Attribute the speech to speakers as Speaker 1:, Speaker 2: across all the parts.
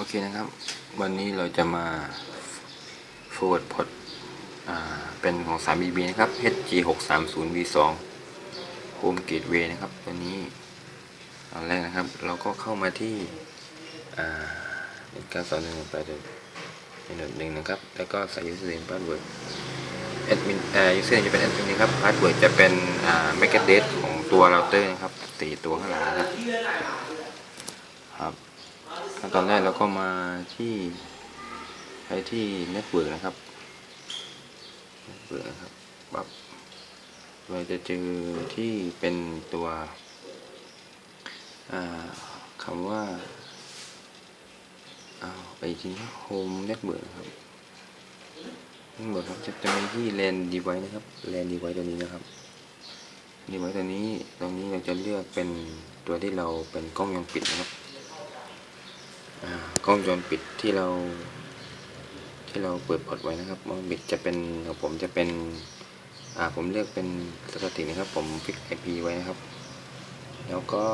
Speaker 1: โอเคนะครับ วันนี้เราจะมา forward port อ่าเป็นของ 3BB นะครับ HG630V2 Home Gateway นะครับตัวนี้ตอนแรกนะครับ เราก็เข้ามาที่เป็นการสอนหนึ่งไปเลยเป็นหนึ่งหนึ่งนะครับ แล้วก็ใส่ username password admin อ่า username จะเป็น admin นะครับ password จะเป็นอ่า MAC address ของตัวเราเตอร์นะครับสี่ตัวข้างหลังนะครับครับ ขั้นตอนแรกเราก็มาที่ไปที่เน็ตเวิร์กนะครับเน็ตเวิร์กนะครับปั๊บเราจะเจอที่เป็นตัวคำว่าเอาไปที่ Home Network นะครับ Network ครับจะจะมีที่ LAN device นะครับ LAN device ตัวนี้นะครับ device ตัวนี้ตรงนี้เราจะเลือกเป็นตัวที่เราเป็นกล้องวงปิดนะครับ กล้องวงจรปิดที่เราที่เราเปิดพอร์ตไว้นะครับกล้องปิดจะเป็นของผมจะเป็นอ่าผมเลือกเป็นสถิตินะครับ ผมฟิก IP ไว้นะครับ แล้วก็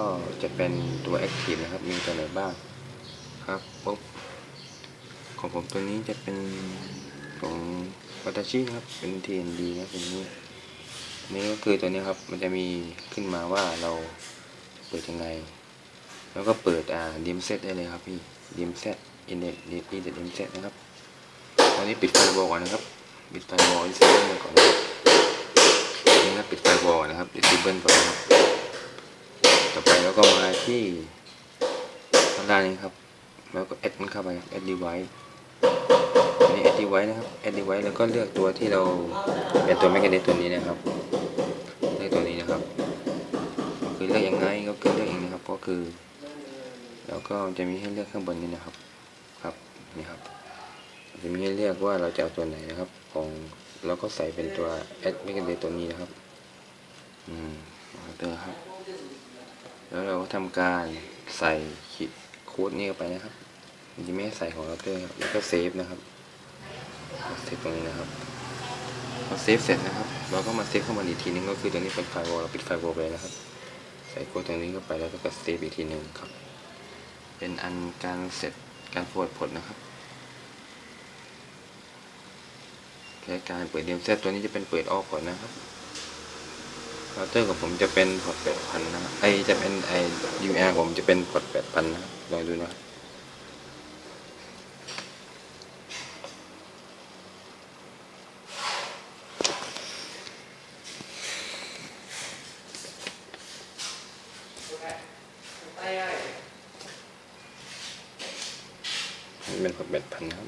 Speaker 1: จะเป็นตัว Active นะครับ มีตัวไหนบ้างครับปุ๊บของผมตัวนี้จะเป็นของวัตชินะครับ เป็น TND นะเป็นนี้นี่ก็คือตัวนี้ครับ มันจะมีขึ้นมาว่าเราเปิดยังไง แล้วก็เปิดอ่าดิมเซตได้เลยครับพี่ดิมเซตอินเด็กดีดีเด็ดดิมเซตนะครับตอนนี้ปิดไฟวอลก่อนนะครับปิดไฟวอลดิสเบิลก่อนนะครับนี่นะปิดไฟวอลนะครับดิสเบิลก่อนนะครับต่อไปแล้วก็มาที่ข้างล่างนี้ครับแล้วก็แอดมันเข้าไปแอดดีไวซ์อันนี้แอดดีไวซ์นะครับแอดดีไวซ์แล้วก็เลือกตัวที่เราเป็นตัวแมกกาเนตตัวนี้นะครับเลือกตัวนี้นะครับ คือเลือกยังไงก็คือเลือกเองนะครับก็คือ แล้วก็จะมีให้เลือกข้างบนนี้นะครับ ครับนี่ครับ จะมีให้เลือกว่าเราจะเอาตัวไหนนะครับ ของเราก็ใส่เป็นตัว add m e g a d a t ตัวนี้นะครับ อืมเตอร์ครับ แล้วเราก็ทำการใส่ขีดโค้ดนี้เข้าไปนะครับมันจะไม่ให้ใส่ของเราเตอร์ครับ แล้วก็เซฟนะครับเซฟตรงนี้นะครับพอเซฟเสร็จนะครับ เราก็มาเซฟข้างบนอีกทีนึงก็คือตัวนี้เป็นไฟวอลเราปิดไฟวอลไปเลยนะครับ ใส่โค้ดตรงนี้เข้าไปแล้วก็เซฟอีกทีหนึ่งครับ เป็นอันการเสร็จการโฟดผลนะครับแค่การเปิดเดียมเซตตัวนี้จะเป็นเปิดออกก่อนนะครับเราเตอร์ของผมจะเป็นพอร์ตแปดพันนะครับไอจะเป็นไอยูแอผมจะเป็นพอร์ตแปดพันนะลองดูนะ นี่เป็นพอร์ตแปดพันครับ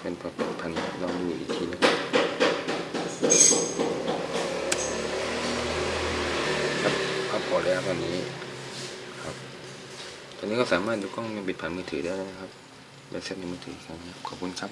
Speaker 1: เป็นพอร์ตแปดพันลองดูอีกทีนะครับครับครับพอแล้วตอนนี้ อนนี้ก็สามารถดูกล้องวงจรปิดผ่านมือถือได้แล้วนะครับแบบเซตในมือถือครับ ขอบคุณครับ